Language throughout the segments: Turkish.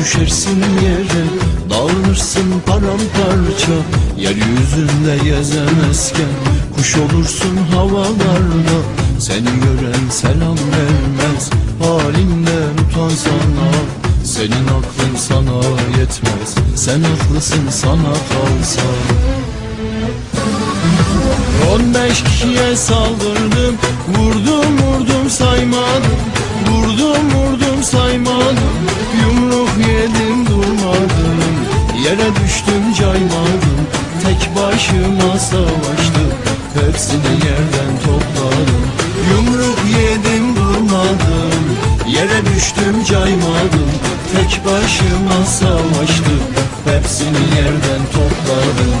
düşersin yere Dağılırsın paramparça. Yeryüzünde gezemezken Kuş olursun havalarda. Seni gören selam vermez Halinden utansana Senin aklın sana yetmez Sen haklısın sana kalsa. On beş kişiye saldırdım Vurdum vurdum saymadım başıma savaştım Hepsini yerden topladım. Yumruk yedim durmadım. Yere düştüm caymadım. Tek başıma savaştım Hepsini yerden topladım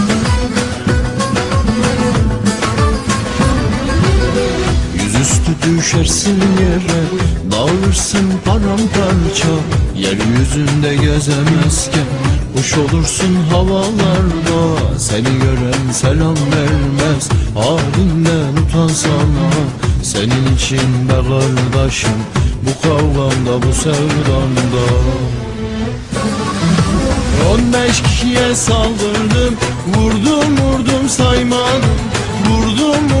düşersin yere Dağılırsın paramparça. Yeryüzünde gezemezken Kuş olursun havalarda. Seni gören selam vermez Halinden utansana Senin için be kardeşim Bu kavgamda bu sevdamda On beş kişiye saldırdım Vurdum vurdum saymadım. Vurdum vurdum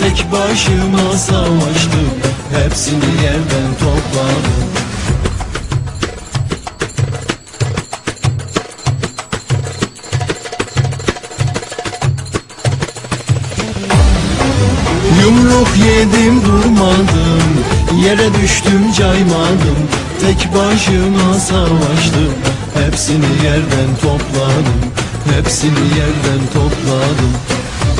Tek başıma savaştım. Hepsini yerden topladım. Yumruk yedim durmadım. Yere düştüm caymadım. Tek başıma savaştım. Hepsini yerden topladım. Hepsini yerden topladım